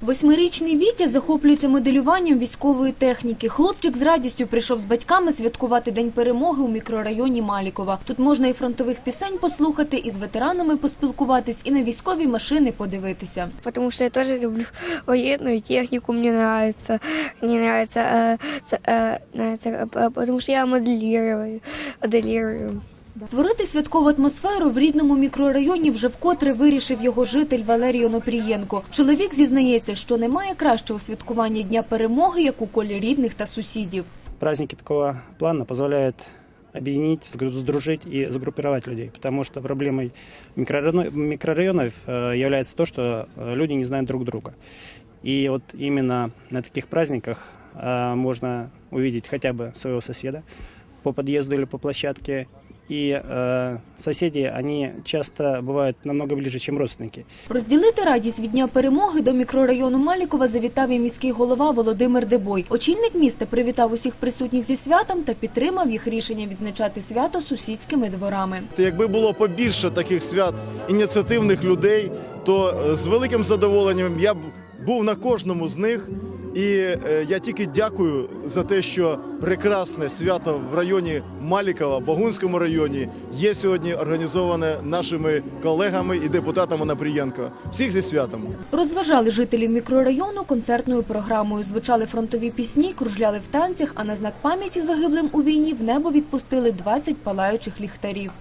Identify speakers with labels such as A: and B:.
A: Восьмирічний Вітя захоплюється моделюванням військової техніки. Хлопчик з радістю прийшов з батьками святкувати День перемоги у мікрорайоні Малікова. Тут можна і фронтових пісень послухати, і з ветеранами поспілкуватись, і на військові машини подивитися.
B: потому что я тоже люблю военную технику, мне нравится, мне нравится, э, ц- э, нравится э, потому что я моделирую, моделирую.
A: Створити святкову атмосферу в рідному мікрорайоні вже вкотре вирішив його житель Валерій Онопрієнко. Чоловік зізнається, що немає кращого святкування Дня перемоги, як у колі рідних та сусідів.
C: Праздники такого плана позволяют объединить, сгру- сдружить и сгруппировать людей, потому что проблемой микрорайонов, микрорайонов э, является то, что э, люди не знают друг друга. И вот именно на таких праздниках э, можно увидеть хотя бы своего соседа по подъезду или по площадке. И э, соседи, они часто бывают намного ближе, чем родственники.
A: Розділити радість від Дня перемоги до мікрорайону Малікова завітав і міський голова Володимир Дебой. Очільник міста привітав усіх присутніх зі святом та підтримав їх рішення відзначати свято сусідськими дворами.
D: Якби було побільше таких свят ініціативних людей, то е, з великим задоволенням я б був на кожному з них. І е, я тільки дякую за те, що прекрасне свято в районі Малікова, Богунському районі, є сьогодні організоване нашими колегами і депутатами Напрієнко. Всіх зі святом!
A: Розважали жителів мікрорайону концертною програмою. Звучали фронтові пісні, кружляли в танцях, а на знак пам'яті загиблим у війні в небо відпустили 20 палаючих ліхтарів.